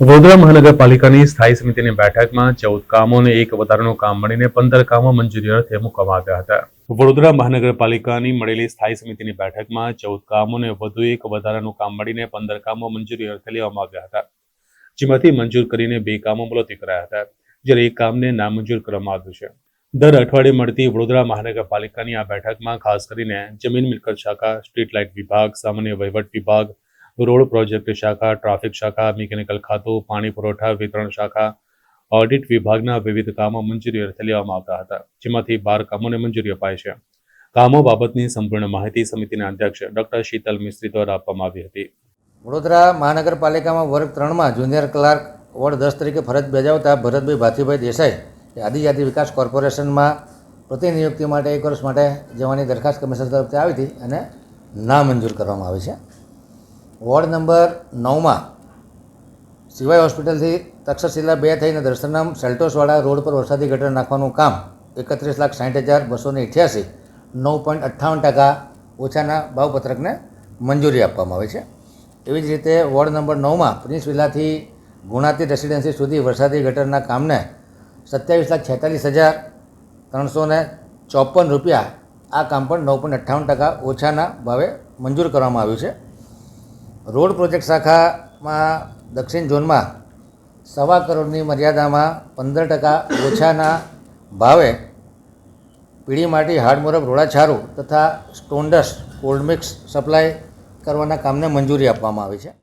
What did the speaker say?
વડોદરા મહાનગરપાલિકાની સ્થાયી સમિતિની બેઠકમાં ચૌદ કામો અને એક વધારાનું કામ મળીને પંદર કામો મંજૂરી અર્થે મૂકવામાં આવ્યા હતા. વડોદરા મહાનગરપાલિકાની મળેલી સ્થાયી સમિતિની બેઠકમાં ચૌદ કામો અને વધુ એક વધારાનું કામ મળીને પંદર કામો મંજૂરી અર્થે લેવામાં આવ્યા હતા. જેમાંથી મંજૂર કરીને બે કામો મુલતવી કરાયા હતા. જ્યારે એક કામને નામંજૂર કરવામાં આવ્યું છે. દર અઠવાડિયે મળતી વડોદરા મહાનગરપાલિકાની આ બેઠકમાં ખાસ કરીને જમીન મિલકત શાખા, સ્ટ્રીટ લાઇટ વિભાગ, સામાન્ય વહીવટ વિભાગ રોડ પ્રોજેક્ટ શાખા, ટ્રાફિક શાખા, મિકેનિકલ ખાતું, પાણી પુરવઠા, વિતરણ શાખા, ઓડિટ વિભાગના વિવિધ કામો મંજૂરી અર્થે લેવામાં આવતા હતા, જેમાંથી બાર કામોને મંજૂરી અપાય છે. કામો બાબતની સંપૂર્ણ માહિતી સમિતિના અધ્યક્ષ ડોક્ટર શીતલ મિસ્ત્રી દ્વારા આપવામાં આવી હતી. વડોદરા મહાનગરપાલિકામાં વર્ગ ત્રણમાં જુનિયર ક્લાર્ક વોર્ડ દસ તરીકે ફરજ બજાવતા ભરતભાઈ ભાથીભાઈ દેસાઈ આદિજાતિ વિકાસ કોર્પોરેશનમાં પ્રતિનિયુક્તિ માટે એક વર્ષ માટે જવાની દરખાસ્ત કમિશનર તરફથી આવી હતી અને નામંજૂર કરવામાં આવી છે. વોર્ડ નંબર નવમાં સિવાય હોસ્પિટલથી તક્ષશિલા બે થઈને દર્શનમ સેલ્ટોસવાળા રોડ પર વરસાદી ગટર નાખવાનું કામ એકત્રીસ લાખ સાઠ હજાર બસો ને અઠ્યાસી, નવ પોઈન્ટ અઠ્ઠાવન ટકા ઓછાના ભાવપત્રકને મંજૂરી આપવામાં આવે છે. એવી જ રીતે વોર્ડ નંબર નવમાં પ્રિન્સ વિલાથી ગુણાતી રેસિડેન્સી સુધી વરસાદી ગટરના કામને સત્યાવીસ લાખ છેતાલીસ હજાર ત્રણસો ને ચોપન રૂપિયા આ કામ પણ નવ પોઈન્ટ અઠ્ઠાવન ટકા ઓછાના ભાવે મંજૂર કરવામાં આવ્યું છે. રોડ પ્રોજેક્ટ શાખામાં દક્ષિણ ઝોનમાં સવા કરોડની મર્યાદામાં પંદર ટકા ઓછાના ભાવે પીળી માટી હાડમોરબ રોડાછારું તથા સ્ટોન્ડસ કોલ્ડ મિક્સ સપ્લાય કરવાના કામને મંજૂરી આપવામાં આવી છે.